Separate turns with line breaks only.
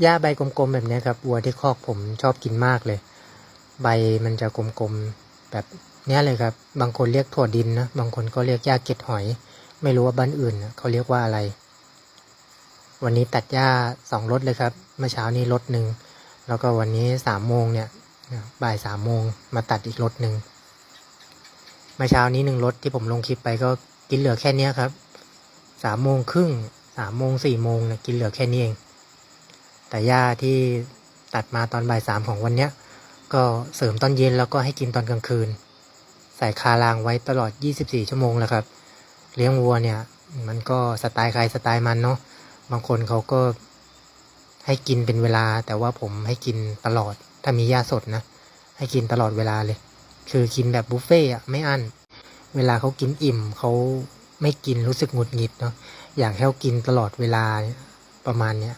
หญ้าใบกลมๆแบบนี้ครับวัวที่คอกผมชอบกินมากเลย ใบมันจะกลมๆแบบนี้เลยครับ บางคนเรียกถั่วดินนะบางคนก็เรียกหญ้าเก็ดหอย ไม่รู้ว่าบ้านอื่นเขาเรียกว่าอะไร วันนี้ตัดหญ้าสองรถเลยครับเมื่อเช้านี้รถหนึ่งแล้วก็วันนี้สามโมงเนี่ยบ่ายสามโมงมาตัดอีกรถหนึ่งเมื่อเช้านี้หนึ่งรถที่ผมลงคลิปไปก็กินเหลือแค่เนี้ยครับสามโมงครึ่งสามโมงสี่โมงเนี่ยกินเหลือแค่นี้เอง แต่หญ้าที่ตัดมาตอนบ่ายสามของวันเนี้ย ก็เสริมตอนเย็นแล้วก็ให้กินตอนกลางคืน ใส่คารางไว้ตลอด 24 ชั่วโมงแล้วครับ เลี้ยงวัวเนี่ย มันก็สไตล์ใครสไตล์มันเนาะบางคนเขาก็ให้กินเป็นเวลา แต่ว่าผมให้กินตลอด ถ้ามีหญ้าสดนะ ให้กินตลอดเวลาเลย คือกินแบบบุฟเฟ่อะไม่อั้นเวลาเขากินอิ่มเขาไม่กินรู้สึกหงุดหงิดเนาะอยากให้เขากินตลอดเวลาประมาณเนี้ย